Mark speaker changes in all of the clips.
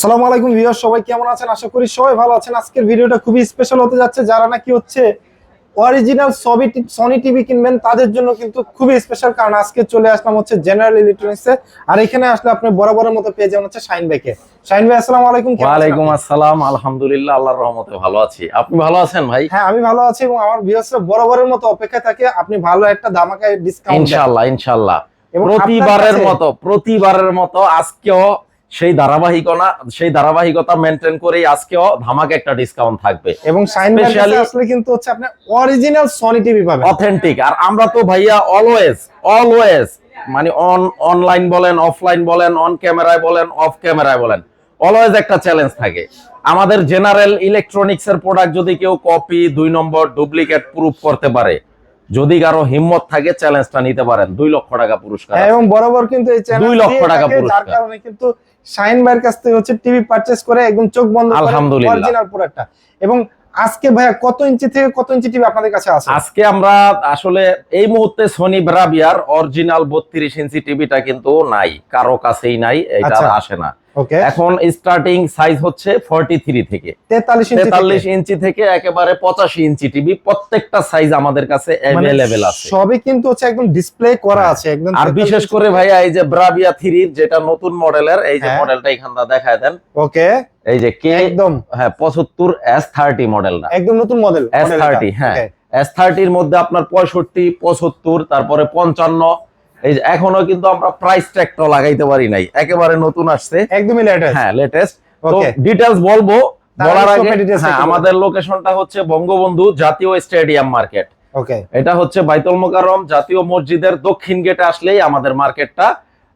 Speaker 1: সালামু আলাইকুম ভিউয়ার সবাই কেমন আছেন? আশা করি সবাই ভালো আছেন। আজকের ভিডিওটা খুবই স্পেশাল হতে যাচ্ছে যারা নাকি হচ্ছে অরিজিনাল সবই সনি টিভি কিনবেন তাদের জন্য কিন্তু খুবই স্পেশাল কারণ আজকে চলে আসলাম হচ্ছে জেনারেল ইলেকট্রনিক্সে আর এখানে আসলে আপনি বরাবরের মতো পেয়ে যাবেন হচ্ছে শাইন ভাইকে শাইন ভাই আসসালামু আলাইকুম
Speaker 2: আসসালাম আলহামদুলিল্লাহ আল্লাহর রহমতে ভালো আছি। আপনি ভালো আছেন ভাই?
Speaker 1: হ্যাঁ আমি ভালো আছি এবং আমার ভিউয়ার্সরা বরাবরের মতো অপেক্ষায় থাকে। আপনি ভালো একটা দামাকায় ডিসকাউন্ট
Speaker 2: ইনশাআল্লাহ ইনশাআল্লাহ। প্রতিবারের মতো প্রতিবারের মতো আজকেও সেই ধারাবাহিকতা সেই ধারাবাহিকতা মেনটেন করেই আজকেও ধামাকে একটা ডিসকাউন্ট থাকবে।
Speaker 1: এবং ভাই
Speaker 2: Specially-
Speaker 1: আসলে কিন্তু হচ্ছে আপনি অরিজিনাল সনি টিভি পাবেন।
Speaker 2: অথেন্টিক আর আমরা তো ভাইয়া অলওয়েজ অলওয়েজ মানে অন অনলাইন বলেন অফলাইন বলেন অন ক্যামেরায় বলেন অফ ক্যামেরায় বলেন অলওয়েজ একটা চ্যালেঞ্জ থাকে। আমাদের জেনারেল ইলেকট্রনিক্স এর প্রোডাক্ট যদি কেউ কপি দুই নম্বর ডুপ্লিকেট প্রুফ করতে পারে যদি কারও হিম্মত থাকে চ্যালেঞ্জটা নিতে পারেন। দুই লক্ষ টাকা পুরস্কার
Speaker 1: হ্যাঁ, এবং বরাবর কিন্তু এই
Speaker 2: দুই লক্ষ টাকা পুরস্কার।
Speaker 1: কারণে কিন্তু শাইন ভাইয়ের কাছ থেকে হচ্ছে টিভি পারচেজ করে একদম চোখ বন্ধ
Speaker 2: আলহামদুলিল্লাহ।
Speaker 1: অরিজিনাল প্রোডাক্টটা এবং আজকে ভাইয়া কত ইঞ্চি থেকে কত ইঞ্চি টিভি আপনাদের কাছে আছে
Speaker 2: আজকে আমরা আসলে এই মুহূর্তে সনি ব্রাভিয়ার অরিজিনাল বত্রিশ ইঞ্চি টিভিটা কিন্তু নাই কারও কাছেই নাই এটা
Speaker 1: আচ্ছা।
Speaker 2: আসে না এখন স্টার্টিং সাইজ হচ্ছে ফর্টি থ্রি থেকে।
Speaker 1: 43 ইঞ্চি
Speaker 2: তেতাল্লিশ
Speaker 1: থেকে।
Speaker 2: ইঞ্চি থেকে একেবারে পঁচাশি ইঞ্চি টিভি প্রত্যেকটা সাইজ আমাদের কাছে
Speaker 1: মানে
Speaker 2: অ্যাভেলেবেল আছে।
Speaker 1: সবই কিন্তু হচ্ছে একদম ডিসপ্লে করা
Speaker 2: হ্যাঁ।
Speaker 1: আছে একদম
Speaker 2: আর বিশেষ করে ভাইয়া এই যে ব্রাভিয়া থ্রির যেটা নতুন মডেলের এই যে
Speaker 1: হ্যাঁ।
Speaker 2: মডেলটা এখানটা দেখায় দেন।
Speaker 1: ওকে
Speaker 2: এই যে কে
Speaker 1: একদম।
Speaker 2: হ্যাঁ পঁচাত্তর এস থার্টি মডেলটা
Speaker 1: একদম নতুন মডেল
Speaker 2: এস থার্টি হ্যাঁ। এস থার্টির মধ্যে আপনার পঁয়ষট্টি পঁচাত্তর তারপরে পঞ্চান্ন এই যে এখনও কিন্তু আমরা প্রাইস ট্যাগটা লাগাইতে পারি নাই। একেবারে নতুন আসছে।
Speaker 1: একদমই লেটেস্ট
Speaker 2: হ্যাঁ লেটেস্ট তো
Speaker 1: ওকে
Speaker 2: ডিটেলস বলব বলার
Speaker 1: আগে
Speaker 2: হ্যাঁ আমাদের লোকেশনটা হচ্ছে বঙ্গবন্ধু জাতীয় স্টেডিয়াম মার্কেট
Speaker 1: ওকে
Speaker 2: এটা হচ্ছে বাইতুল মোকাররম জাতীয় মসজিদের দক্ষিণ গেটে আসলেই আমাদের মার্কেটটা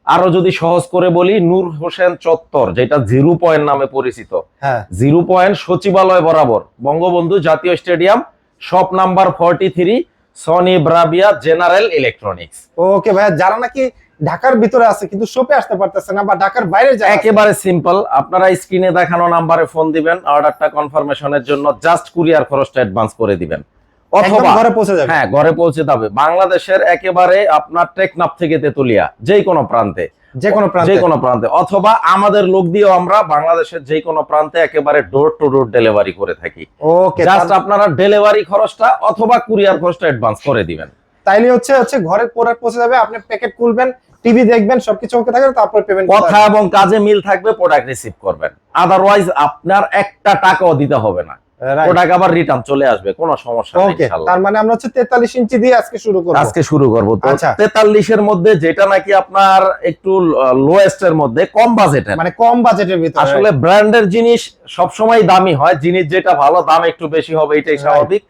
Speaker 2: আরও যদি সহজ করে বলি নূর হোসেন চত্বর যেটা জিরো পয়েন্ট নামে পরিচিত।
Speaker 1: হ্যাঁ।
Speaker 2: জিরো পয়েন্ট সচিবালয় বরাবর বঙ্গবন্ধু জাতীয় stadium shop number forty three Sony Bravia general electronics
Speaker 1: okay ভাইয়া যারা নাকি ঢাকার ভিতরে আছে কিন্তু শপে আসতে পারতেছে না বা ঢাকার বাইরে যায়
Speaker 2: একেবারে সিম্পল আপনারা স্ক্রিনে দেখানো নাম্বারে ফোন দিবেন অর্ডারটা কনফার্মেশনের জন্য জাস্ট কুরিয়ার খরচটা অ্যাডভান্স করে দিবেন। অথবা
Speaker 1: ঘরে পৌঁছে যাবে।
Speaker 2: হ্যাঁ ঘরে পৌঁছে যাবে। বাংলাদেশের একেবারে আপনার টেকনাফ থেকে তেতুলিয়া যে কোনো প্রান্তে।
Speaker 1: যে কোনো প্রান্তে।
Speaker 2: যে কোনো প্রান্তে। অথবা আমাদের লোক দিয়েও আমরা বাংলাদেশের যে কোনো প্রান্তে একেবারে ডোর টু ডোর ডেলিভারি করে থাকি।
Speaker 1: ওকে
Speaker 2: জাস্ট আপনারা ডেলিভারি খরচটা অথবা কুরিয়ার খরচটা অ্যাডভান্স করে দিবেন।
Speaker 1: তাইলে হচ্ছে হচ্ছে ঘরে প্রোডাক্ট পৌঁছে যাবে আপনি প্যাকেট খুলবেন টিভি দেখবেন সবকিছু ওকে থাকবে তারপর পেমেন্ট
Speaker 2: কথা এবং কাজে মিল থাকবে প্রোডাক্ট রিসিভ করবেন। আদারওয়াইজ আপনার একটা টাকাও দিতে হবে না। প্রোডাক্ট আবার রিটার্ন চলে আসবে কোনো সমস্যা নেই
Speaker 1: তার মানে আমরা হচ্ছে 43 ইঞ্চি দিয়ে আজকে শুরু করব।
Speaker 2: আজকে শুরু করব। তো
Speaker 1: আচ্ছা।
Speaker 2: 43 এর মধ্যে যেটা নাকি আপনার একটু লোয়েস্ট এর মধ্যে কম বাজেটের
Speaker 1: মানে কম বাজেটের ভিতরে।
Speaker 2: আসলে ব্র্যান্ডের জিনিস সবসময় দামি হয় জিনিস যেটা ভালো দাম একটু বেশি হবে এটাই. স্বাভাবিক।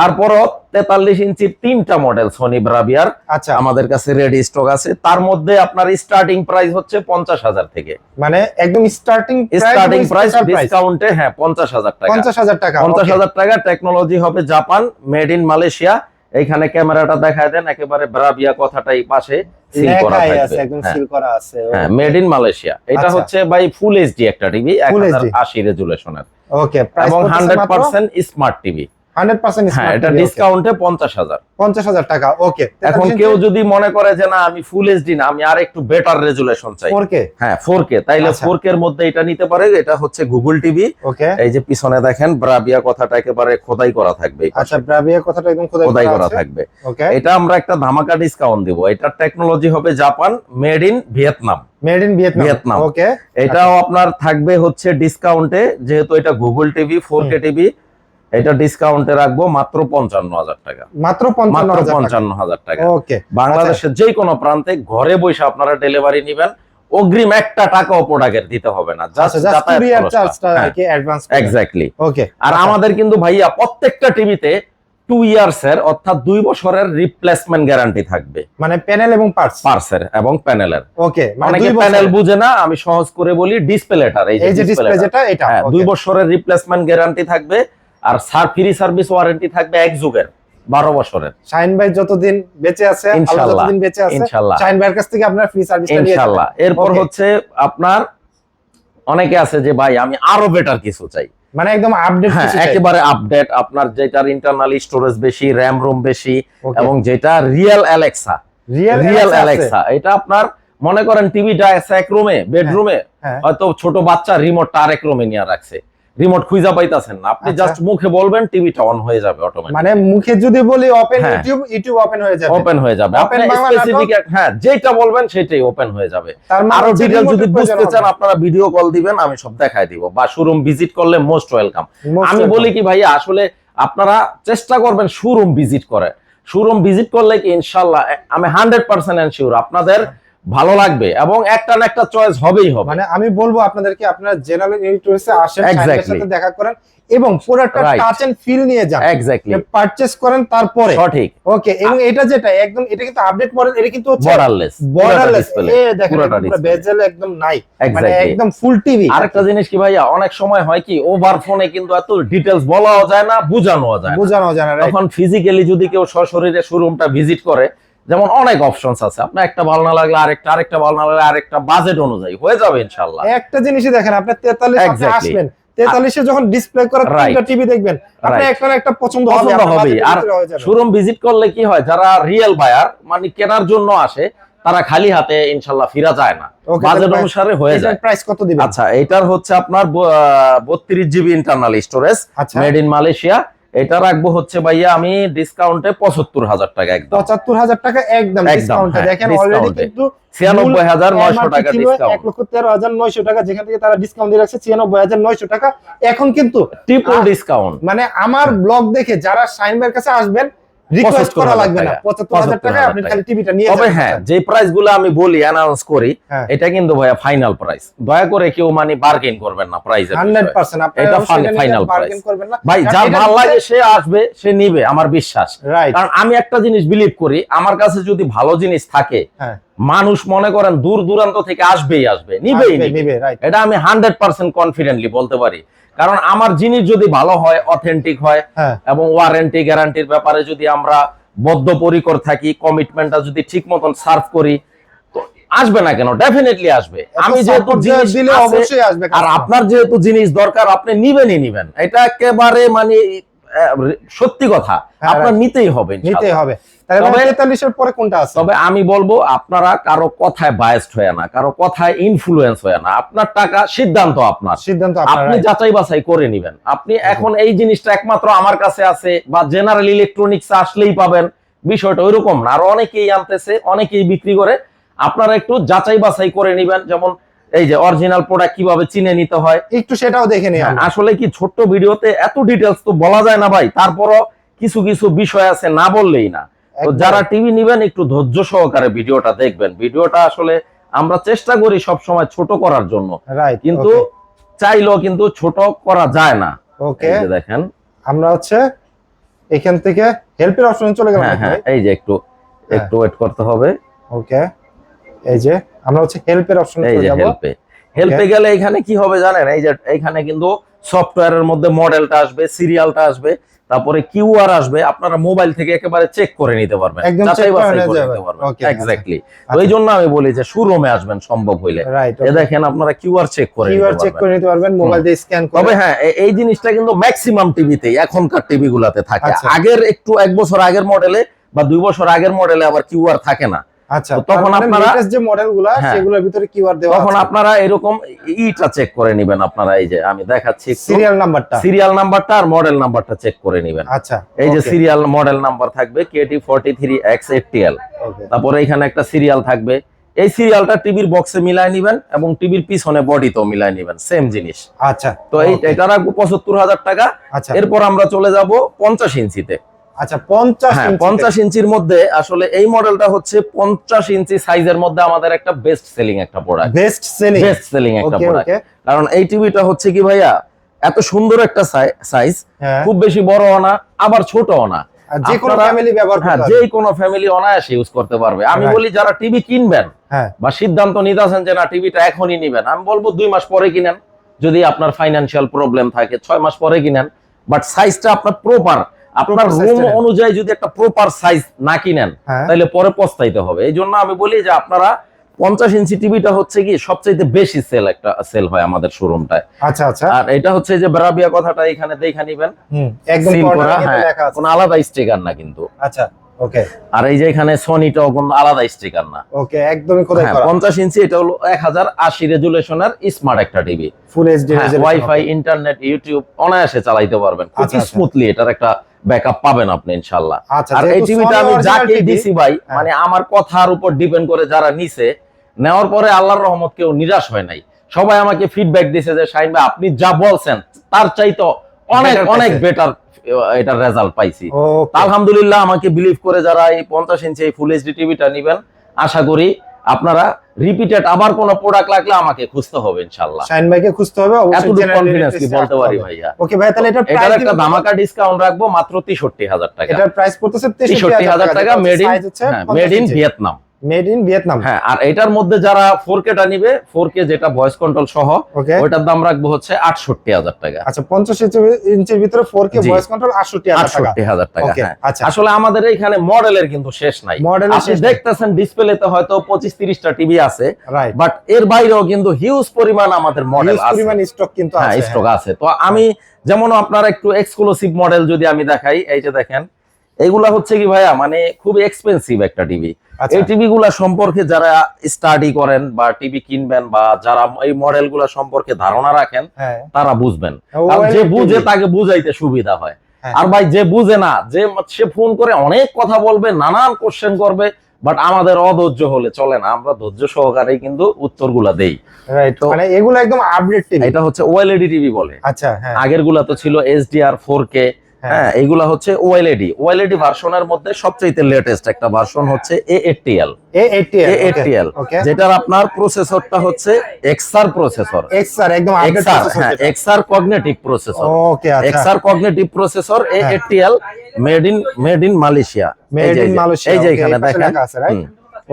Speaker 2: তারপরও তেতাল্লিশ ইঞ্চির তিনটা মডেল সোনি ব্রাবিয়ার
Speaker 1: আচ্ছা।
Speaker 2: আমাদের কাছে রেডি স্টক আছে। তার মধ্যে আপনার স্টার্টিং প্রাইস হচ্ছে পঞ্চাশ হাজার থেকে।
Speaker 1: মানে একদম স্টার্টিং
Speaker 2: স্টার্টিং প্রাইস ডিসকাউন্টে হ্যাঁ পঞ্চাশ হাজার টাকা।
Speaker 1: 50000 টাকা
Speaker 2: পঞ্চাশ হাজার টাকা টেকনোলজি হবে জাপান মেড ইন মালয়েশিয়া এইখানে ক্যামেরাটা দেখায় দেন একেবারে ব্রাবিয়া কথাটাই পাশে সিল করা
Speaker 1: লেখাই আছে একদম
Speaker 2: হ্যাঁ।
Speaker 1: সিল করা আছে
Speaker 2: হ্যাঁ মেড ইন মালয়েশিয়া এটা
Speaker 1: আচ্ছা।
Speaker 2: হচ্ছে বাই ফুল এইচডি একটা টিভি এক
Speaker 1: Full
Speaker 2: হাজার
Speaker 1: HD
Speaker 2: আশি রেজুলেশনের
Speaker 1: ওকে
Speaker 2: এবং হান্ড্রেড পার্সেন্ট স্মার্ট টিভি
Speaker 1: 100%
Speaker 2: হ্যাঁ এটা ডিসকাউন্টে পঞ্চাশ হাজার।
Speaker 1: 50000 টাকা ওকে
Speaker 2: এখন কেউ যদি মনে করে যে না আমি ফুল এইচডি না আমি আর একটু বেটার রেজুলেশন চাই।
Speaker 1: 4K
Speaker 2: হ্যাঁ ফোর কে তাইলে
Speaker 1: আচ্ছা।
Speaker 2: ফোর কে মধ্যে এটা নিতে পারে এটা হচ্ছে গুগল টিভি
Speaker 1: ওকে
Speaker 2: এই যে পিছনে দেখেন ব্রাবিয়া কথাটা একেবারে খোদাই করা থাকবে
Speaker 1: আচ্ছা ব্রাভিয়া কথাটা একদম খোদাই
Speaker 2: করা থাকবে। এটা আমরা একটা ধামাকা ডিসকাউন্ট দিব। এটা টেকনোলজি হবে Japan made in Vietnam
Speaker 1: made in Vietnam
Speaker 2: Vietnam.
Speaker 1: Okay
Speaker 2: এটাও আপনার থাকবে হচ্ছে ডিসকাউন্টে যেহেতু এটা Google TV four K TV এটা ডিসকাউন্টে রাখব মাত্র পঞ্চান্ন হাজার টাকা।
Speaker 1: মাত্র
Speaker 2: মাত্র পঞ্চান্ন হাজার টাকা।
Speaker 1: ওকে।
Speaker 2: বাংলাদেশের যে কোনো প্রান্তে ঘরে বসে আপনারা ডেলিভারি নেবেন। অগ্রিম একটা টাকাও প্রোডাক্টের দিতে হবে না।
Speaker 1: আচ্ছা
Speaker 2: এক্স্যাক্টলি
Speaker 1: ওকে।
Speaker 2: আর আমাদের কিন্তু ভাইয়া প্রত্যেকটা টিভিতে টু ইয়ার্স এর অর্থাৎ দুই বছরের রিপ্লেসমেন্ট গ্যারান্টি থাকবে।
Speaker 1: মানে প্যানেল এবং পার্টস
Speaker 2: পার্সের এবং প্যানেলের
Speaker 1: ওকে মানে
Speaker 2: প্যানেল বুঝে না আমি সহজ করে বলি ডিসপ্লেটার এই
Speaker 1: যে ডিসপ্লে যেটা এটা।
Speaker 2: হ্যাঁ দুই বছরের রিপ্লেসমেন্ট গ্যারান্টি থাকবে। আর সার ফ্রি সার্ভিস ওয়ারেন্টি থাকবে এক যুগের বারো বছরের।
Speaker 1: শাইন ভাই যতদিন বেঁচে আছে আল্লাহ যতদিন বেঁচে আছে
Speaker 2: ইনশাল্লাহ।
Speaker 1: শাইন ভাইয়ের কাছ থেকে আপনার ফ্রি সার্ভিস
Speaker 2: ইনশাল্লাহ। এরপর হচ্ছে আপনার অনেকে আছে যে ভাই আমি আরও বেটার কিছু চাই।
Speaker 1: মানে একদম আপডেট
Speaker 2: হ্যাঁ একেবারে আপডেট আপনার যেটার ইন্টারনাল স্টোরেজ বেশি র্যাম রোম বেশি এবং যেটা রিয়েল অ্যালেক্সা
Speaker 1: রিয়েল
Speaker 2: অ্যালেক্সা এটা আপনার মনে করেন টিভিটা আছে এক রুমে বেডরুমে
Speaker 1: হ্যাঁ
Speaker 2: হয়তো ছোট বাচ্চা রিমোটটা আরেক রুমে নিয়ে রাখছে। রিমোট খুঁজা পাইতাছেন না। আপনি
Speaker 1: আচ্ছা।
Speaker 2: জাস্ট মুখে বলবেন টিভিটা অন হয়ে যাবে অটোমেটিক
Speaker 1: মানে মুখে যদি বলি ওপেন
Speaker 2: হ্যাঁ।
Speaker 1: ইউটিউব ইউটিউব ওপেন হয়ে যাবে।
Speaker 2: ওপেন হয়ে যাবে। আপনি স্পেসিফিক হ্যাঁ যেটা বলবেন সেটাই ওপেন হয়ে যাবে।
Speaker 1: মানে
Speaker 2: আরও
Speaker 1: হচ্ছে
Speaker 2: যদি বুঝতে চান আপনারা ভিডিও কল দিবেন আমি সব দেখাই দিব। বা শোরুম ভিজিট করলে মোস্ট ওয়েলকাম আমি বলি কি ভাইয়া আসলে আপনারা চেষ্টা করবেন শোরুম ভিজিট করে। শোরুম ভিজিট করলে কি ইনশাল্লাহ আমি হান্ড্রেড পার্সেন্ট এনশিওর আপনাদের ভালো লাগবে এবং একটা না একটা চয়েস হবেই হবে।
Speaker 1: মানে আমি বলব আপনাদেরকে আপনারা জেনারেল ইলেকট্রনিক্সে আসেন. সাথে দেখা করেন এবং পুরোটা টাচ এন্ড ফিল নিয়ে যান।
Speaker 2: এক্স্যাক্টলি
Speaker 1: পারচেজ করেন তারপরে।
Speaker 2: সঠিক।
Speaker 1: ওকে এবং এটা যেটা একদম এটা কিন্তু আপডেট মডেল এটা কিন্তু হচ্ছে
Speaker 2: বর্ডারলেস
Speaker 1: বর্ডারলেস এ দেখেন
Speaker 2: পুরোটা
Speaker 1: পুরো বেজেল একদম নাই। মানে একদম ফুল টিভি
Speaker 2: আরেকটা জিনিস কি ভাইয়া অনেক সময় হয় কি ওভার ফোনে কিন্তু এত ডিটেলস বলাও যায় না বোঝানোও যায় না।
Speaker 1: বোঝানো যায় না?
Speaker 2: তখন ফিজিক্যালি যদি কেউ সশরীরে শোরুমটা ভিজিট করে যেমন অনেক অপশনস আছে। আপনার একটা ভালো না লাগলে আরেকটা আরেকটা ভালো না লাগলে আরেকটা বাজেট অনুযায়ী হয়ে যাবে ইনশাল্লাহ
Speaker 1: একটা জিনিসই দেখেন আপনি 43 আপনি আসবেন 43 এ যখন ডিসপ্লে করা. তিনটা টিভি দেখবেন আপনি একটা একটা পছন্দ হবে budget-এর
Speaker 2: আর। শোরুম ভিজিট করলে কি হয় যারা রিয়েল বায়ার মানে কেনার জন্য আসে তারা খালি হাতে ইনশাল্লাহ ফিরা যায় না। বাজেট অনুসারে হয়ে যায়।
Speaker 1: প্রাইস কত দিবেন?
Speaker 2: আচ্ছা এটার হচ্ছে আপনার বত্রিশ GB internal storage made in Malaysia এটা রাখব হচ্ছে ভাইয়া আমি ডিসকাউন্টে পঁচাত্তর হাজার টাকা একদম।
Speaker 1: পঁচাত্তর হাজার টাকা একদম ডিসকাউন্টে
Speaker 2: হ্যাঁ,
Speaker 1: দেখেন অলরেডি কিন্তু
Speaker 2: ছিয়ানব্বই হাজার নয়শো টাকা ডিসকাউন্ট
Speaker 1: এক লক্ষ তেরো হাজার নয়শো টাকা যেখান থেকে তারা ডিসকাউন্ট দিয়ে রাখছে ছিয়ানব্বই হাজার নয়শো টাকা। এখন কিন্তু
Speaker 2: ট্রিপল ডিসকাউন্ট
Speaker 1: মানে আমার ব্লগ দেখে যারা সাইনবের কাছে আসবেন রিকোয়েস্ট করা লাগবে না
Speaker 2: টাকা।
Speaker 1: পঁচাত্তর হাজার টাকা
Speaker 2: 75,000
Speaker 1: আপনি খালি টিভিটা নিয়ে
Speaker 2: তবে হ্যাঁ যে প্রাইসগুলো আমি বলি অ্যানাউন্স করি
Speaker 1: হ্যাঁ।
Speaker 2: এটা কিন্তু ভাইয়া ফাইনাল প্রাইস দয়া করে কেউ মানে বার্গেন করবেন না প্রাইসের
Speaker 1: হান্ড্রেড পার্সেন্ট
Speaker 2: এটা।
Speaker 1: করবেন না।
Speaker 2: ভাই যার ভালো লাগে সে আসবে সে নিবে আমার বিশ্বাস। কারণ আমি একটা জিনিস বিলিভ করি আমার কাছে যদি ভালো জিনিস থাকে
Speaker 1: হ্যাঁ।
Speaker 2: মানুষ মনে করেন দূর দূরান্ত থেকে আসবেই আসবে নিবেই নিবে।
Speaker 1: নিবে
Speaker 2: এটা আমি হান্ড্রেড পার্সেন্ট কনফিডেন্টলি বলতে পারি। কারণ আমার জিনিস যদি ভালো হয় অথেন্টিক হয়
Speaker 1: হ্যাঁ।
Speaker 2: এবং ওয়ারেন্টি গ্যারান্টির ব্যাপারে যদি আমরা বদ্ধপরিকর থাকি কমিটমেন্টটা যদি ঠিক মতন সার্ভ করি আসবে না কেন? ডেফিনেটলি আসবে। আমি যেহেতু জিনিস
Speaker 1: দিলে অবশ্যই আসবে
Speaker 2: আর আপনার যেহেতু জিনিস দরকার আপনি নিবেনই নিবেন। এটা একেবারে মানে সত্যি কথা।
Speaker 1: হ্যাঁ,
Speaker 2: আপনার নিতেই হবে নিতেই
Speaker 1: হবে। পরে কোনটা আছে?
Speaker 2: তবে আমি বলব আপনারা কারও কথায় বায়াসড হয়ে না কারও কথায় ইনফ্লুয়েন্স হয়ে না। আপনার টাকা সিদ্ধান্ত আপনার।
Speaker 1: সিদ্ধান্ত
Speaker 2: আপনি যাচাই বাছাই করে নিবেন। আপনি এখন এই জিনিসটা একমাত্র আমার কাছে আছে বা জেনারেল ইলেকট্রনিক্স আসলেই পাবেন। বিষয়টা ওইরকম না। আর অনেকেই আনতেছে অনেকেই বিক্রি করে। আপনারা একটু যাচাই বাছাই করে নিবেন। যেমন এই যে অরিজিনাল প্রোডাক্ট কীভাবে চিনে নিতে হয়।
Speaker 1: একটু সেটাও দেখে নিই
Speaker 2: হ্যাঁ, আসলে কি ছোট্ট ভিডিওতে এত ডিটেলস তো বলা যায় না ভাই। তারপরও কিছু কিছু বিষয় আছে না বললেই না। তো যারা টিভি নিবেন একটু ধৈর্য সহকারে ভিডিওটা দেখবেন। ভিডিওটা আসলে আমরা চেষ্টা করি সব সময় ছোট করার জন্য।
Speaker 1: রাইট
Speaker 2: কিন্তু চাইলেও কিন্তু ছোট করা যায় না।
Speaker 1: ওকে
Speaker 2: এই যে দেখেন।
Speaker 1: আমরা হচ্ছে এখান থেকে হেল্পের অপশনে চলে গেলাম
Speaker 2: হ্যাঁ হ্যাঁ এই যে একটু
Speaker 1: হ্যাঁ।
Speaker 2: একটু ওয়েট করতে হবে।
Speaker 1: ওকে এই যে আমরা হচ্ছে হেল্পের অপশনে চলে যাব।
Speaker 2: হেল্পে হেল্পে গেলে এখানে কি হবে জানেন? এই যে এখানে কিন্তু সফটওয়্যারের মধ্যে মডেলটা আসবে সিরিয়ালটা আসবে। তারপরে কিউআর আসবে আপনারা মোবাইল থেকে একেবারে চেক করে নিতে পারবেন। যাচাই বাছাই করে নিতে পারবেন।
Speaker 1: আচ্ছা।
Speaker 2: এক্স্যাক্টলি ওই জন্য আমি বলি যে শোরুমে আসবেন সম্ভব হইলে। এ দেখেন আপনারা কিউআর চেক করে
Speaker 1: কিউআর চেক করে নিতে পারবেন মোবাইল দিয়ে স্ক্যান করে।
Speaker 2: তবে হ্যাঁ এই জিনিসটা কিন্তু ম্যাক্সিমাম টিভিতে এখনকার টিভি গুলাতে থাকে।
Speaker 1: আচ্ছা।
Speaker 2: আগের একটু এক বছর আগের মডেলে বা দুই বছর আগের মডেলে আবার কিউআর থাকে না।
Speaker 1: আচ্ছা
Speaker 2: তখন আপনারা-
Speaker 1: যে মডেলগুলো। সেগুলোর ভিতরে কিউআর দেওয়া
Speaker 2: তখন আপনারা এরকম ইটা চেক করে নেবেন আপনারা এই যে আমি দেখাচ্ছি
Speaker 1: সিরিয়াল নাম্বারটা
Speaker 2: সিরিয়াল নাম্বারটা আর মডেল নাম্বারটা চেক করে নেবেন।
Speaker 1: আচ্ছা
Speaker 2: এই যে সিরিয়াল মডেল নাম্বার থাকবে KT forty three X eighty L
Speaker 1: okay,
Speaker 2: তারপরে এখানে একটা সিরিয়াল থাকবে। এই সিরিয়ালটা টিভির বক্সে মিলাই নিবেন এবং টিভির পিছনে বডিতেও মিলাই নিবেন সেম জিনিস।
Speaker 1: আচ্ছা
Speaker 2: তো এই এটা রাখব পঁচাত্তর হাজার টাকা।
Speaker 1: আচ্ছা।
Speaker 2: এরপর আমরা চলে যাব পঞ্চাশ ইঞ্চিতে।
Speaker 1: আচ্ছা 50
Speaker 2: হ্যাঁ ইঞ্চির মধ্যে আসলে এই মডেলটা হচ্ছে পঞ্চাশ ইঞ্চি সাইজের মধ্যে আমাদের একটা বেস্ট সেলিং একটা product
Speaker 1: best selling
Speaker 2: best selling একটা প্রোডাক্ট কারণ এই টিভিটা হচ্ছে কি ভাইয়া এত সুন্দর একটা সাইজ
Speaker 1: হ্যাঁ।
Speaker 2: খুব বেশি বড়ও না আবার ছোটও না।
Speaker 1: যে কোনো ফ্যামিলি ব্যবহার
Speaker 2: হ্যাঁ যে কোনো ফ্যামিলি অনায়াসে ইউজ করতে পারবে। আমি বলি যারা টিভি কিনবেন
Speaker 1: হ্যাঁ।
Speaker 2: বা সিদ্ধান্ত নিতেছেন যে না টিভিটা এখনই নিবেন আমি বলব দুই মাস পরে কিনেন। যদি আপনার ফাইন্যান্সিয়াল প্রবলেম থাকে ছয় মাস পরে কিনেন। বাট সাইজটা আপনার প্রপার আপনার রুম অনুযায়ী যদি একটা প্রপার সাইজ না কিনেন
Speaker 1: হ্যাঁ।
Speaker 2: তাহলে পরে পস্তাইতে হবে। এই জন্য আমি বলি যে আপনারা পঞ্চাশ ইঞ্চি টিভিটা হচ্ছে কি সবচেয়ে বেশি সেল একটা সেল হয় আমাদের শোরুমটায়
Speaker 1: আচ্ছা আচ্ছা।
Speaker 2: আর এটা হচ্ছে যে বেরাবিয়া কথাটা এখানে দেখে নিবেন।
Speaker 1: একদম
Speaker 2: হ্যাঁ কোনো আলাদা স্টিকার না কিন্তু।
Speaker 1: আচ্ছা। ওকে
Speaker 2: আর এই যে এখানে সনিটাও কোনো আলাদা স্টিকার না।
Speaker 1: ওকে একদমই কোথায়
Speaker 2: হ্যাঁ
Speaker 1: করা।
Speaker 2: পঞ্চাশ ইঞ্চি এটা হলো এক হাজার আশি রেজুলেশনের স্মার্ট একটা TV
Speaker 1: full HD
Speaker 2: WiFi internet YouTube অনায়াসে চালাইতে পারবেন। খুব
Speaker 1: আচ্ছা, আচ্ছা।
Speaker 2: স্মুথলি এটার একটা ব্যাকআপ পাবেন আপনি ইনশাল্লাহ।
Speaker 1: আচ্ছা
Speaker 2: আর এই টিভিটা আমি যাকে দিছি ভাই
Speaker 1: হ্যাঁ।
Speaker 2: মানে আমার কথার উপর ডিপেন্ড করে যারা নিছে নেওয়ার পরে আল্লাহর রহমত কেউ নিরাশ হয় নাই। সবাই আমাকে ফিডব্যাক দিছে যে শাহিন ভাই আপনি যা বলছেন তার চাইতো অনেক অনেক বেটার এটার রেজাল্ট পাইছি। আলহামদুলিল্লাহ আমাকে বিলিভ করে যারা এই পঞ্চাশ ইঞ্চি এই ফুল এইচডি টিভিটা নিবেন আশা করি আপনারা রিপিটেড আবার কোনো প্রোডাক্ট লাগলে আমাকে খুঁজতে হবে ইনশাল্লাহ
Speaker 1: শাইন ভাইকে খুঁজতে হবে অবশ্যই
Speaker 2: কনফিডেন্স কি বলতে পারি ভাইয়া?
Speaker 1: ওকে ভাই তাহলে এটা
Speaker 2: এটার
Speaker 1: প্রাইস
Speaker 2: একটা ধামাকা ডিসকাউন্ট রাখব মাত্র তেষট্টি হাজার টাকা।
Speaker 1: এটার প্রাইস পড়তেছে
Speaker 2: টাকা made in made in Vietnam
Speaker 1: made in Vietnam
Speaker 2: হ্যাঁ আর এটার মধ্যে যারা ফোর টা নিবে ফোর কে যেটা ভয়েস কন্ট্রোল সহ
Speaker 1: ওকে
Speaker 2: ওইটার দাম রাখব হচ্ছে আটষট্টি হাজার টাকা।
Speaker 1: আচ্ছা পঞ্চাশ ইঞ্চির ভিতরে ফোর কে ভয়েস কন্ট্রোল আটষট্টি হাজার টাকা।
Speaker 2: আটষট্টি হাজার টাকা হ্যাঁ।
Speaker 1: আচ্ছা।
Speaker 2: আসলে আমাদের এখানে মডেলের কিন্তু শেষ নাই। আপনি। দেখতেছেন ডিসপ্লেতে হয়তো পঁচিশ তিরিশটা টিভি আছে বাট এর বাইরেও কিন্তু হিউজ পরিমাণ আমাদের মডেল আছে।
Speaker 1: পরিমাণ স্টক কিন্তু
Speaker 2: হ্যাঁ স্টক আছে। তো আমি যেমন আপনার একটু এক্সক্লুসিভ মডেল যদি আমি দেখাই এই যে দেখেন এইগুলা হচ্ছে কি ভাইয়া মানে খুব এক্সপেন্সিভ একটা টিভি এই টিভি গুলা সম্পর্কে যারা স্টাডি করেন বা টিভি কিনবেন বা যারা এই মডেলগুলা সম্পর্কে ধারণা রাখেন
Speaker 1: হ্যাঁ।
Speaker 2: তারা বুঝবেন। যে বুঝে তাকে বুঝাইতে সুবিধা হয়।
Speaker 1: হ্যাঁ।
Speaker 2: আর ভাই যে বুঝে না যে সে ফোন করে অনেক কথা বলবে নানান কোশ্চেন করবে বাট আমাদের অধৈর্য হলে চলে না। আমরা ধৈর্য সহকারে কিন্তু উত্তরগুলা দেই।
Speaker 1: মানে এগুলো একদম আপডেট টিভি।
Speaker 2: এটা হচ্ছে ওএলইডি টিভি বলে।
Speaker 1: আচ্ছা হ্যাঁ।
Speaker 2: আগেরগুলা তো ছিল এইচডিআর ফোর কে
Speaker 1: হ্যাঁ।
Speaker 2: হ্যাঁ। এগুলা হচ্ছে ওএলইডি ওএলইডি ভার্সনের মধ্যে সবচেয়ে লেটেস্ট একটা ভার্সন হচ্ছে এএটিএল
Speaker 1: এ এইটটি
Speaker 2: এএটিএল
Speaker 1: ওকে
Speaker 2: যেটার আপনার প্রসেসরটা হচ্ছে এক্সআর প্রসেসর
Speaker 1: স্যার একদম আপডেট
Speaker 2: হ্যাঁ এক্সআর কগনিটিভ প্রসেসর
Speaker 1: ওকে আচ্ছা।
Speaker 2: XR cognitive processor এএটিএল made in made in Malaysia
Speaker 1: made in Malaysia
Speaker 2: এই যে এখানে দেখেন।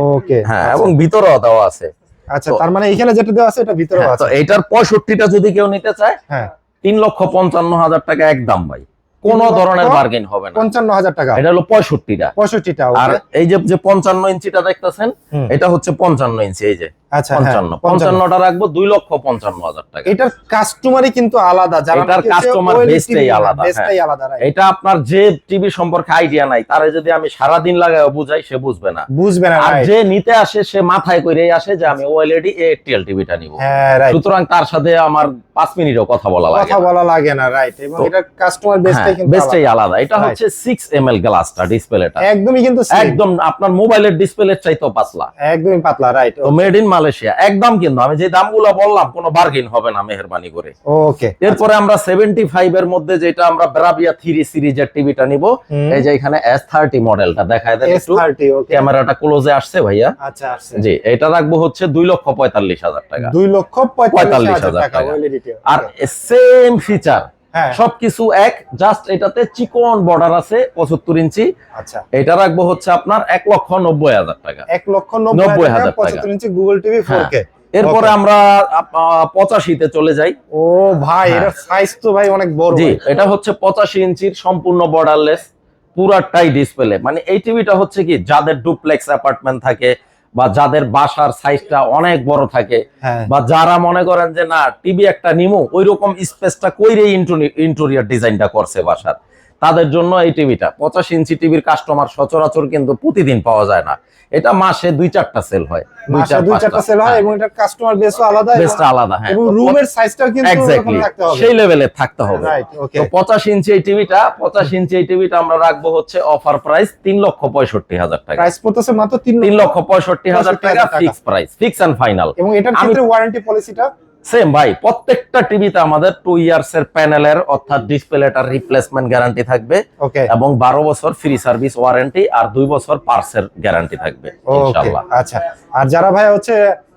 Speaker 1: ওকে
Speaker 2: হ্যাঁ এবং ভিতরেও দেওয়া আছে।
Speaker 1: আচ্ছা তার মানে এখানে যেটা দেওয়া আছে এটা ভিতরেও
Speaker 2: হ্যাঁ,
Speaker 1: আছে।
Speaker 2: এইটার পঁয়ষট্টিটা যদি কেউ নিতে চায়
Speaker 1: হ্যাঁ।
Speaker 2: তিন লক্ষ পঞ্চান্ন হাজার টাকা একদম ভাই। কোন ধরনের বার্গেন হবে না।
Speaker 1: পঞ্চান্ন হাজার টাকা।
Speaker 2: এটা হলো পঁয়ষট্টিটা।
Speaker 1: পঁয়ষট্টিটা
Speaker 2: আর এই যে যে পঞ্চান্ন ইঞ্চিটা দেখতেছেন এটা হচ্ছে পঞ্চান্ন ইঞ্চি এই যে।
Speaker 1: আচ্ছা হ্যাঁ
Speaker 2: পঞ্চান্ন। পঞ্চান্নটা রাখব দুই লক্ষ পঞ্চান্ন হাজার টাকা।
Speaker 1: এটার কাস্টমারই কিন্তু আলাদা
Speaker 2: এটার
Speaker 1: নাকি হচ্ছে
Speaker 2: customer
Speaker 1: OLED
Speaker 2: base টাই
Speaker 1: TV না,
Speaker 2: আলাদা,
Speaker 1: base
Speaker 2: হ্যাঁ।
Speaker 1: টাই আলাদা
Speaker 2: এটা আপনার যে টিভি সম্পর্কে আইডিয়া নাই তারে যদি আমি সারা দিন লাগাই বুঝাই সে বুঝবে না।
Speaker 1: বুঝবে না
Speaker 2: আর যে নিতে আসে সে মাথায় করেই আসে যে আমি ওএলইডি এটিএল টিভিটা নিব।
Speaker 1: হ্যাঁ
Speaker 2: সুতরাং তার সাথে আমার পাঁচ মিনিটও কথা বলা লাগে
Speaker 1: কথা বলা লাগে না রাইট এবং
Speaker 2: তো-
Speaker 1: এটার কাস্টমার বেসটাই কিন্তু
Speaker 2: বেস্টটাই আলাদা এটা হচ্ছে সিক্স এম এল গ্লাসটা ডিসপ্লেটা
Speaker 1: একদমই কিন্তু
Speaker 2: একদম আপনার মোবাইলের ডিসপ্লের চাইতেও পাতলা।
Speaker 1: একদমই পাতলা রাইট
Speaker 2: তো মেড ইন মালয়েশিয়া একদম কিন্তু আমি যে দামগুলো বললাম কোনো বার্গেন হবে না মেহরবানি করে।
Speaker 1: ওকে
Speaker 2: এরপরে আমরা সেভেন্টি ফাইভ এর মধ্যে যেটা আমরা ব্রাভিয়া থ্রি সিরিজের টিভিটা নিব এই যে এখানে এস থার্টি মডেলটা দেখায় দেন একটু।
Speaker 1: থার্টি ওকে
Speaker 2: ক্যামেরাটা ক্লোজে আসছে ভাইয়া।
Speaker 1: আচ্ছা আসছে।
Speaker 2: জি এটা রাখব হচ্ছে দুই লক্ষ পঁয়তাল্লিশ হাজার টাকা।
Speaker 1: দুই লক্ষ পঁয়তাল্লিশ হাজার
Speaker 2: 45,000
Speaker 1: টাকা।
Speaker 2: আর সেম ফিচার সবকিছু এক জাস্ট এটাতে চিকন বর্ডার আছে পঁচাত্তর ইঞ্চি
Speaker 1: আচ্ছা
Speaker 2: এটা রাখব হচ্ছে আপনার এক লক্ষ নব্বই হাজার টাকা
Speaker 1: এক লক্ষ
Speaker 2: নব্বই হাজার টাকা।
Speaker 1: ইঞ্চি গুগল টিভি ফোর
Speaker 2: হ্যাঁ।
Speaker 1: কে
Speaker 2: এরপরে. আমরা পঁচাশিতে চলে যাই
Speaker 1: ও ভাই
Speaker 2: হ্যাঁ।
Speaker 1: এটার সাইজ তো ভাই অনেক বড়
Speaker 2: জি এটা হচ্ছে পঁচাশি ইঞ্চির সম্পূর্ণ বর্ডারলেস পুরাটাই ডিসপ্লে মানে এই টিভিটা হচ্ছে কি যাদের ডুপ্লেক্স অ্যাপার্টমেন্ট থাকে বা যাদের বাসার সাইজটা অনেক বড় থাকে
Speaker 1: হ্যাঁ।
Speaker 2: বা যারা মনে করেন যে না টিভি একটা নিমু ওই রকম স্পেসটা কইরে ইন্টেরিয়ার ডিজাইনটা করছে বাসার। তাদের জন্য এই টিভিটা। পঁচাশি ইঞ্চি টিভির কাস্টমার সচরাচর কিন্তু প্রতিদিন পাওয়া যায় না। এটা মাসে দুই চারটা সেল হয়। দুই
Speaker 1: চারটা সেল হয় এবং এটার কাস্টমার বেসও আলাদা
Speaker 2: বেসটা আলাদা হ্যাঁ।
Speaker 1: এবং রুমের সাইজটাও কিন্তু
Speaker 2: এক্স্যাক্টলি সেই লেভেলে থাকতে হবে। তো ইঞ্চি এই টিভিটা ইঞ্চি এই টিভিটা আমরা রাখব হচ্ছে অফার প্রাইস তিন লক্ষ পঁয়ষট্টি হাজার টাকা।
Speaker 1: প্রাইস পড়তেছে মাত্র তিন
Speaker 2: তিন লক্ষ পঁয়ষট্টি হাজার টাকা
Speaker 1: টাকা।
Speaker 2: Fix price fix and final
Speaker 1: এবং এটার
Speaker 2: আমি-
Speaker 1: ক্ষেত্রে ওয়ারেন্টি পলিসিটা
Speaker 2: সেম ভাই প্রত্যেকটা টিভিতে আমাদের টু ইয়ার্স এর প্যানেলের অর্থাৎ ডিসপ্লেটার রিপ্লেসমেন্ট গ্যারান্টি থাকবে এবং বারো বছর ফ্রি সার্ভিস ওয়ারেন্টি আর দুই বছর পার্সের গ্যারান্টি থাকবে
Speaker 1: ওকে
Speaker 2: ইনশাল্লাহ
Speaker 1: আচ্ছা। আর যারা ভাই হচ্ছে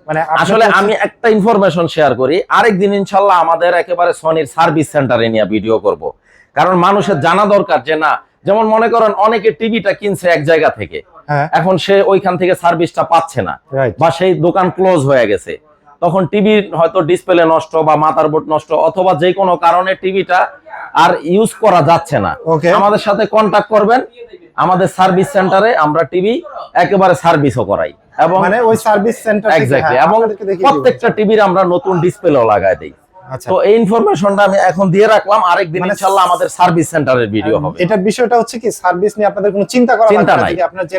Speaker 1: মানে
Speaker 2: আসলে আমি একটা ইনফরমেশন শেয়ার করি আরেকদিন ইনশাল্লাহ আমাদের একেবারে সনির সার্ভিস সেন্টারে নিয়ে ভিডিও করব। কারণ মানুষের জানা দরকার যে না যেমন মনে করেন অনেকে টিভিটা কিনছে এক জায়গা থেকে
Speaker 1: হ্যাঁ।
Speaker 2: এখন সে ওইখান থেকে সার্ভিসটা পাচ্ছে না বা সেই দোকান ক্লোজ হয়ে গেছে। তখন টিভির হয়তো ডিসপ্লে নষ্ট বা মাদারবোর্ড নষ্ট অথবা যে কোনো কারণে টিভিটা আর ইউজ করা যাচ্ছে না।
Speaker 1: ওকে
Speaker 2: আমাদের সাথে কন্ট্যাক্ট করবেন। আমাদের সার্ভিস সেন্টারে আমরা টিভি একেবারে সার্ভিসও করাই। এবং
Speaker 1: মানে ওই সার্ভিস সেন্টার
Speaker 2: এক্স্যাক্টলি এবং। প্রত্যেকটা টিভির আমরা নতুন ডিসপ্লেও লাগাই দিই। তো এই ইনফরমেশনটা আমি এখন দিয়ে রাখলাম। আরেকদিন
Speaker 1: মানে
Speaker 2: ইনশাল্লাহ আমাদের সার্ভিস সেন্টারের ভিডিও হবে।
Speaker 1: এটার বিষয়টা হচ্ছে কি সার্ভিস নিয়ে আপনাদের কোনো চিন্তা করা
Speaker 2: চিন্তা নাই।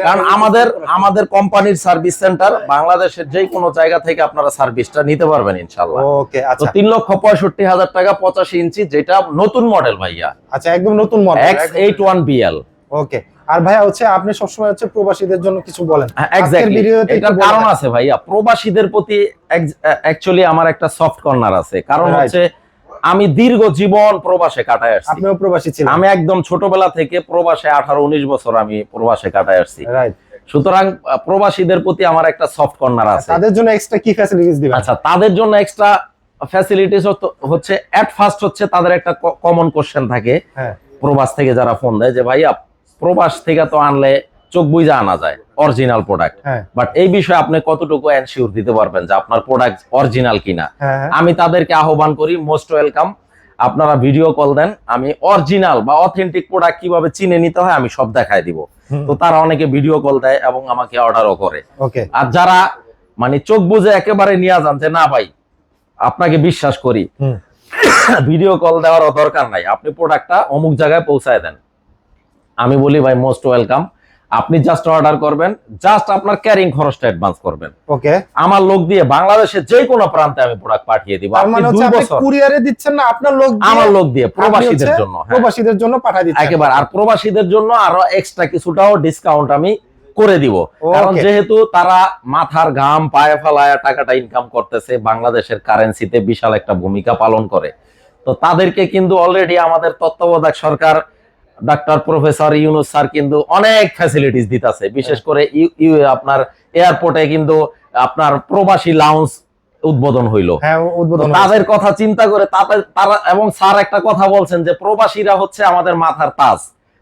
Speaker 2: কারণ আমাদের আমাদের কোম্পানির সার্ভিস সেন্টার বাংলাদেশের যে কোনো জায়গা থেকে আপনারা সার্ভিসটা নিতে পারবেন ইনশাল্লাহ।
Speaker 1: ওকে আচ্ছা।
Speaker 2: তিন লক্ষ পঁয়ষট্টি হাজার টাকা পঁচাশি ইঞ্চি যেটা নতুন মডেল ভাইয়া।
Speaker 1: আচ্ছা একদম নতুন model
Speaker 2: X eight one BL
Speaker 1: okay. আর ভাইয়া হচ্ছে আপনি সবসময় হচ্ছে প্রবাসীদের জন্য কিছু বলেন। ভিডিওতে
Speaker 2: এটার কারণ আছে ভাইয়া। প্রবাসীদের প্রতি অ্যাকচুয়ালি আমার একটা সফট কর্নার আছে। কারণ হচ্ছে আমি দীর্ঘ জীবন প্রবাসে কাটায় আসছি।
Speaker 1: আপনিও প্রবাসী ছিলেন।
Speaker 2: আমি একদম ছোটবেলা থেকে প্রবাসে আঠারো উনিশ বছর আমি প্রবাসে কাটায় আসছি। সুতরাং প্রবাসীদের প্রতি আমার একটা সফট কর্নার আছে।
Speaker 1: তাদের জন্য এক্সট্রা কি ফ্যাসিলিটিস দিবেন?
Speaker 2: আচ্ছা তাদের জন্য এক্সট্রা ফ্যাসিলিটিস হচ্ছে এট ফার্স্ট হচ্ছে তাদের একটা কমন কোশ্চেন থাকে।
Speaker 1: হ্যাঁ।
Speaker 2: প্রবাস থেকে যারা ফোন দেয় যে ভাইয়া প্রবাস থেকে তো আনলে চোখ বুঝে আনা যায় অরিজিনাল প্রোডাক্ট বাট এই বিষয়ে আপনি কতটুকু এনশিওর দিতে পারবেন যে আপনার প্রোডাক্ট অরিজিনাল কিনা?
Speaker 1: হ্যাঁ হ্যাঁ।
Speaker 2: আমি তাদেরকে আহ্বান করি মোস্ট ওয়েলকাম আপনারা ভিডিও কল দেন আমি অরিজিনাল বা অথেন্টিক প্রোডাক্ট কীভাবে চিনে নিতে হয় আমি সব দেখায় দিব। তো তারা অনেকে ভিডিও কল দেয় এবং আমাকে অর্ডারও করে।
Speaker 1: ওকে
Speaker 2: আর যারা মানে চোখ বুঝে একেবারে নিয়ে যান যে না ভাই আপনাকে বিশ্বাস করি। ভিডিও কল দেওয়ার দরকার নাই। আপনি প্রোডাক্টটা অমুক জায়গায় পৌঁছায় দেন। আমি বলি ভাই মোস্ট ওয়েলকাম আপনি জাস্ট অর্ডার করবেন জাস্ট আপনার ক্যারিং খরচটা অ্যাডভান্স করবেন।
Speaker 1: ওকে
Speaker 2: আমার লোক দিয়ে বাংলাদেশের যে কোনো প্রান্তে আমি প্রোডাক্ট পাঠিয়ে দিব। আপনি
Speaker 1: মানে
Speaker 2: দুই বছর
Speaker 1: কুরিয়ারে দিচ্ছেন না আপনার লোক দিয়ে
Speaker 2: আমার লোক দিয়ে প্রবাসীদের জন্য হ্যাঁ।
Speaker 1: প্রবাসীদের জন্য পাঠিয়ে দিচ্ছেন।
Speaker 2: একেবারে আর প্রবাসীদের জন্য আরও এক্সট্রা কিছুটাও ডিসকাউন্ট আমি করে দিব। কারণ যেহেতু তারা মাথার ঘাম পায়ে ফেলায় টাকাটা ইনকাম করতেছে বাংলাদেশের কারেন্সিতে বিশাল একটা ভূমিকা পালন করে। তো তাদেরকে কিন্তু অলরেডি আমাদের তত্ত্বাবধায়ক সরকার ডাক্তার প্রফেসর ইউনুস স্যার কিন্তু অনেক ফ্যাসিলিটিস দিতেছে। বিশেষ করে ইউ- ইউ- আপনার এয়ারপোর্টে কিন্তু আপনার প্রবাসী লাউঞ্জ উদ্বোধন হইল।
Speaker 1: হ্যাঁ উদ্বোধন
Speaker 2: তাদের কথা চিন্তা করে তারা এবং স্যার একটা কথা বলছেন যে প্রবাসীরা হচ্ছে আমাদের মাথার তাজ।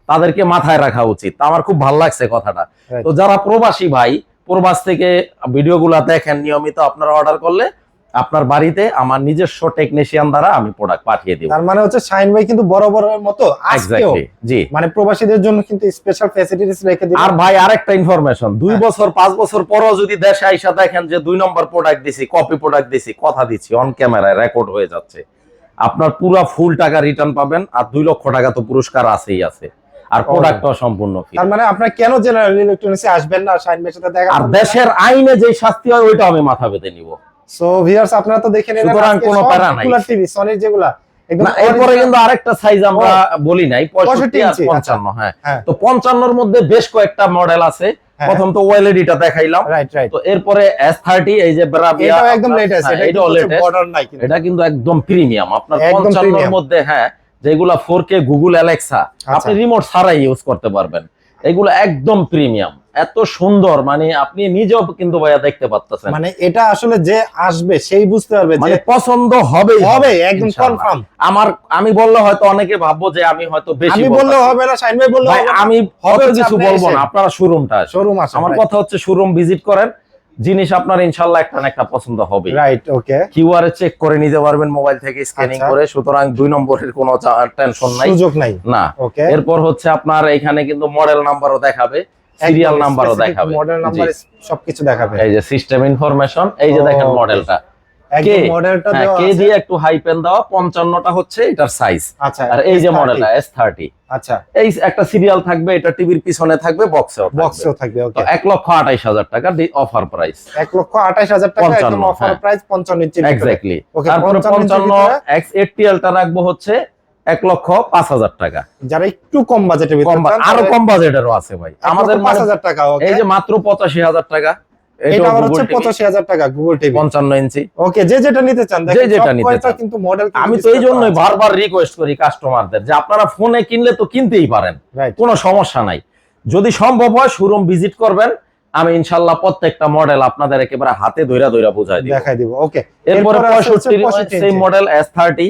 Speaker 2: তাদেরকে মাথায় রাখা উচিত। আমার খুব ভালো লাগছে কথাটা। তো যারা প্রবাসী ভাই প্রবাস থেকে ভিডিওগুলো দেখেন নিয়মিত আপনারা অর্ডার করলে আপনার বাড়িতে আমার নিজস্ব টেকনিশিয়ান দ্বারা আমি প্রোডাক্ট পাঠিয়ে দিব।
Speaker 1: তার মানে হচ্ছে শাইন ভাই কিন্তু বড় বড় মতো আজকেও
Speaker 2: জি।
Speaker 1: মানে প্রবাসীদের জন্য কিন্তু স্পেশাল ফ্যাসিলিটিস রেখে দিবেন
Speaker 2: আর ভাই আরেকটা ইনফরমেশন দুই
Speaker 1: হ্যাঁ।
Speaker 2: বছর পাঁচ বছর পরও যদি দেশে আইসা দেখেন যে দুই নম্বর প্রোডাক্ট দিছি কপি প্রোডাক্ট দিছি কথা দিচ্ছি অন ক্যামেরায় রেকর্ড হয়ে যাচ্ছে। আপনার পুরো ফুল টাকা রিটার্ন পাবেন আর দুই লক্ষ টাকা তো পুরস্কার আছেই আছে। আর প্রোডাক্টটাও সম্পূর্ণ ফ্রি
Speaker 1: তার মানে আপনার কেন জেনারেল ইলেকট্রনিক্সে আসবেন না শাইন ভাইয়ের সাথে দেখা
Speaker 2: আর দেশের আইনে যে শাস্তি হয় ওইটা আমি মাথা পেতে নিব।
Speaker 1: সো ভিউয়ার্স আপনারা তো দেখে নিলেন
Speaker 2: সুতরাং কোনো প্যারা নাই।
Speaker 1: টিভি সনির যেগুলা
Speaker 2: এরপরে কিন্তু আরেকটা সাইজ আমরা বলি নাই
Speaker 1: 65
Speaker 2: পঁয়ষট্টি আর
Speaker 1: ইঞ্চি,
Speaker 2: পঞ্চান্ন হ্যাঁ।
Speaker 1: হ্যাঁ।
Speaker 2: তো মধ্যে বেশ কয়েকটা মডেল আছে।
Speaker 1: হ্যাঁ।
Speaker 2: প্রথম তো দেখাইলাম। তো এরপরে এস থার্টি এই যে
Speaker 1: একদম লেটেস্ট
Speaker 2: হ্যাঁ,
Speaker 1: এটা
Speaker 2: লেটেস্ট
Speaker 1: বর্ডার নাই কিন্তু।
Speaker 2: এটা কিন্তু একদম প্রিমিয়াম আপনার মধ্যে হ্যাঁ যেগুলা ফোর কে গুগল অ্যালেক্সা
Speaker 1: আচ্ছা।
Speaker 2: আপনি রিমোট ছাড়াই ইউজ করতে পারবেন। এগুলো একদম প্রিমিয়াম এত সুন্দর মানে আপনি নিজেও কিন্তু ভাইয়া দেখতে পাচ্ছেন
Speaker 1: মানে এটা আসলে যে আসবে সেই বুঝতে পারবে
Speaker 2: মানে পছন্দ হবে
Speaker 1: হবে একদম কনফার্ম
Speaker 2: আমার আমি বললে হয়তো অনেকে ভাববো যে আমি হয়তো বেশি
Speaker 1: আমি বললে হবে না শাইন ভাই বললে
Speaker 2: আমি
Speaker 1: হবে
Speaker 2: কিছু বলব না আপনারা শোরুমটা
Speaker 1: শোরুম আছে
Speaker 2: আমার কথা হচ্ছে শোরুম ভিজিট করেন জিনিস আপনার ইনশাল্লাহ একটা না একটা পছন্দ হবে
Speaker 1: রাইট ওকে
Speaker 2: কিউআর চেক করে নিতে পারবেন মোবাইল থেকে স্ক্যানিং
Speaker 1: আচ্ছা।
Speaker 2: করে সুতরাং দুই নম্বরের কোনো টেনশন নাই।
Speaker 1: সুযোগ নাই।
Speaker 2: না।
Speaker 1: ওকে
Speaker 2: এরপর হচ্ছে আপনার এখানে কিন্তু মডেল নাম্বারও দেখাবে। সিরিয়াল নাম্বারও দেখাবে।
Speaker 1: মডেল নাম্বার সবকিছু দেখাবে।
Speaker 2: এই যে সিস্টেম ইনফরমেশন এই যে দেখেন মডেলটা
Speaker 1: একদম
Speaker 2: কে?
Speaker 1: মডেলটা
Speaker 2: হ্যাঁ,
Speaker 1: দেওয়া
Speaker 2: কে দিয়ে একটু হাই পেন দেওয়া হচ্ছে এটার সাইজ
Speaker 1: আচ্ছা
Speaker 2: আর এই যে মডেলটা এস থার্টি
Speaker 1: আচ্ছা।
Speaker 2: এই একটা সিরিয়াল থাকবে এটা টিভির পিছনে থাকবে বক্সেও
Speaker 1: বক্সেও থাকবে ওকে
Speaker 2: এক লক্ষ আঠাইশ হাজার টাকা অফার প্রাইস
Speaker 1: লক্ষ টাকা একদম অফার
Speaker 2: হ্যাঁ।
Speaker 1: প্রাইস পঞ্চান্ন ইঞ্চি
Speaker 2: এক্স্যাক্টলি
Speaker 1: Okay,
Speaker 2: তারপরে
Speaker 1: 55
Speaker 2: পঞ্চান্ন
Speaker 1: ভিতরে?
Speaker 2: এক্স এইটটি এলটা রাখব হচ্ছে এক লক্ষ পাঁচ হাজার টাকা।
Speaker 1: যারা একটু কম বাজেটের
Speaker 2: কম
Speaker 1: ভিতরে
Speaker 2: বা-
Speaker 1: চান, আরও
Speaker 2: কম বাজেটেরও আছে ভাই। আমাদের
Speaker 1: পাঁচ
Speaker 2: মানে-
Speaker 1: হাজার টাকা
Speaker 2: এই যে মাত্র পঁচাশি হাজার টাকা
Speaker 1: এটা হচ্ছে গুগল টিভি
Speaker 2: ইঞ্চি।
Speaker 1: ওকে যে যেটা নিতে চান
Speaker 2: যে যেটা নিতে চান।
Speaker 1: কিন্তু মডেল
Speaker 2: আমি তো এই বারবার রিকোয়েস্ট করি কাস্টমারদের যে আপনারা ফোনে কিনলে তো কিনতেই পারেন কোনো সমস্যা নাই। যদি সম্ভব হয় শোরুম ভিজিট করবেন আমি ইনশাল্লাহ প্রত্যেকটা মডেল আপনাদের একেবারে হাতে ধইরা ধইরা বুঝাই দিব।
Speaker 1: দেখাই দিব ওকে
Speaker 2: এরপরে
Speaker 1: এরপরে আছে হচ্ছে
Speaker 2: পঁয়ষট্টি
Speaker 1: 65
Speaker 2: সেই মডেল এস থার্টি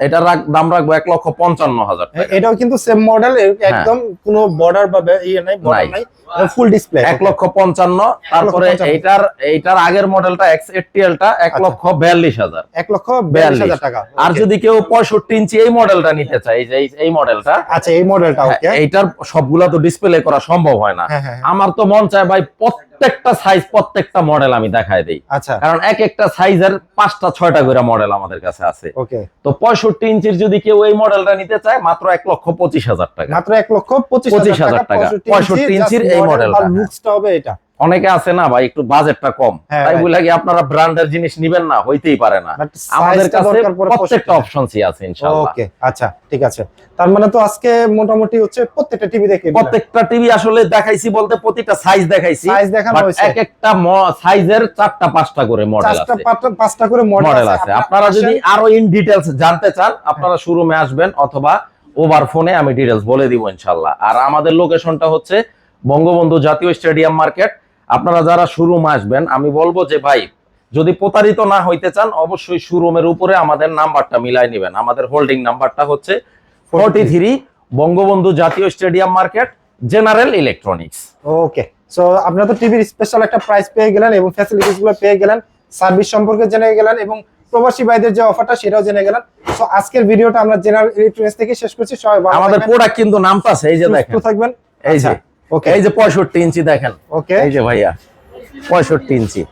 Speaker 2: এটার দাম রাখব এক লক্ষ পঞ্চান্ন হাজার
Speaker 1: এটাও কিন্তু সেম মডেল একদম কোনো বর্ডার বা ইয়ে নাই বর্ডার
Speaker 2: হ্যাঁ। নাই।
Speaker 1: ফুল ডিসপ্লে
Speaker 2: এক লক্ষ পঞ্চান্ন তারপরে এইটার এইটার আগের মডেলটা এক্স এলটা এক
Speaker 1: আচ্ছা।
Speaker 2: লক্ষ বিয়াল্লিশ হাজার।
Speaker 1: এক লক্ষ বিয়াল্লিশ হাজার টাকা
Speaker 2: আর যদি কেউ পঁয়ষট্টি ইঞ্চি এই মডেলটা নিতে চায় যে এই- এই মডেলটা
Speaker 1: আচ্ছা এই মডেলটা ওকে
Speaker 2: এইটার সবগুলা তো ডিসপ্লে করা সম্ভব হয় না।
Speaker 1: হ্যাঁ হ্যাঁ।
Speaker 2: আমার তো মন চায় ভাই প্রত্যেক প্রত্যেকটা সাইজ প্রত্যেকটা মডেল আমি দেখায় দিই।
Speaker 1: আচ্ছা।
Speaker 2: কারণ এক একটা সাইজের পাঁচটা ছয়টা করে মডেল আমাদের কাছে আছে।
Speaker 1: ওকে
Speaker 2: তো পঁয়ষট্টি ইঞ্চির যদি কেউ এই মডেলটা নিতে চায় মাত্র এক লক্ষ পঁচিশ হাজার টাকা।
Speaker 1: মাত্র এক লক্ষ পঁচিশ
Speaker 2: হাজার টাকা, 65 ইঞ্চির এই মডেলটা।
Speaker 1: লুকসটা হবে এটা।
Speaker 2: অনেকে আছে না ভাই একটু বাজেটটা কম।
Speaker 1: হ্যাঁ,
Speaker 2: তাই বলে কি আপনারা ব্র্যান্ডের জিনিস নিবেন না? হইতেই পারে না। আমাদের কাছে প্রত্যেকটা
Speaker 1: 65
Speaker 2: অপশনসই আছে ইনশাআল্লাহ।
Speaker 1: ওকে আচ্ছা ঠিক আছে। তার মানে তো আজকে মোটামুটি হচ্ছে প্রত্যেকটা টিভি দেখে
Speaker 2: প্রত্যেকটা টিভি আসলে দেখাইছি বলতে প্রতিটা সাইজ দেখাইছি।
Speaker 1: Size দেখানো হয়েছে।
Speaker 2: এক একটা সাইজের চারটা পাঁচটা করে মডেল আছে।
Speaker 1: পাঁচটা- পাঁচটা করে মডেল
Speaker 2: আছে। আপনারা যদি আরও ইন ডিটেলস জানতে চান আপনারা শোরুমে আসবেন অথবা ওভার ফোনে আমি ডিটেইলস বলে দিব ইনশাল্লাহ আর আমাদের লোকেশনটা হচ্ছে বঙ্গবন্ধু জাতীয় স্টেডিয়াম মার্কেট আপনারা যারা শোরুম আসবেন আমি বলব যে ভাই যদি প্রতারিত না হইতে চান অবশ্যই শোরুমের উপরে আমাদের নাম্বারটা মিলাই নেবেন। আমাদের হোল্ডিং নাম্বারটা হচ্ছে ফোরটি থ্রি বঙ্গবন্ধু জাতীয় stadium market general electronics.
Speaker 1: Okay so আপনারা তো টিভির স্পেশাল একটা প্রাইস পেয়ে গেলেন এবং ফ্যাসিলিটিসগুলো পেয়ে গেলেন সার্ভিস সম্পর্কে জেনে গেলেন এবং প্রবাসী ভাইদের যে অফারটা সেটাও জেনে গেলেন। সো আজকের ভিডিওটা আমরা জেনারেল ইলেকট্রনিক্স থেকে শেষ করছি সবাই
Speaker 2: আমাদের প্রোডাক্ট কিন্তু নামটা আছে এই যে দেখেন।
Speaker 1: থাকবেন।
Speaker 2: এই যে।
Speaker 1: ওকে
Speaker 2: এই যে পঁয়ষট্টি ইঞ্চি দেখেন।
Speaker 1: ওকে
Speaker 2: এই যে ভাইয়া পঁয়ষট্টি ইঞ্চি।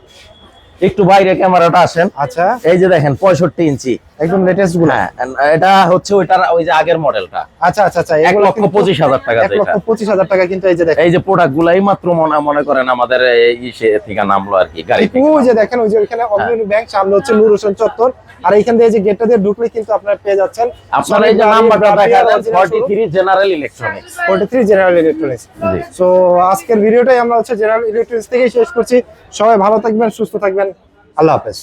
Speaker 2: একটু বাইরে ক্যামেরাটা আসেন।
Speaker 1: আচ্ছা।
Speaker 2: এই যে দেখেন পঁয়ষট্টি ইঞ্চি।
Speaker 1: একদম লেটেস্টগুলো।
Speaker 2: হ্যাঁ এটা হচ্ছে ওইটার ওই যে আগের মডেলটা।
Speaker 1: আচ্ছা আচ্ছা আচ্ছা
Speaker 2: এক লক্ষ
Speaker 1: কিন্তু-
Speaker 2: পঁচিশ হাজার টাকা
Speaker 1: এক লক্ষ
Speaker 2: যেটা।
Speaker 1: পঁচিশ হাজার টাকা কিন্তু এই যে দেখেন।
Speaker 2: এই যে প্রোডাক্ট গুলাই মাত্র মনে মনে করেন আমাদের এই ইসে থেকে নামলো আর কি গাড়ি থেকে
Speaker 1: ওই যে দেখেন ওই যে ওইখানে অগ্রণী ব্যাংক সামনে হচ্ছে নূর হোসেন চত্বর। আর এইখান দিয়ে এই যে গেটটা দিয়ে ঢুকলে কিন্তু আপনারা পেয়ে যাচ্ছেন।
Speaker 2: আপনারা এই যে নাম্বারটা দেখা দেন forty three general electronics
Speaker 1: 43 general electronics
Speaker 2: জি।
Speaker 1: সো আজকের ভিডিওটাই আমরা হচ্ছে জেনারেল ইলেকট্রনিক্স থেকেই শেষ করছি। সবাই ভালো থাকবেন সুস্থ থাকবেন। আল্লাহ হাফেজ।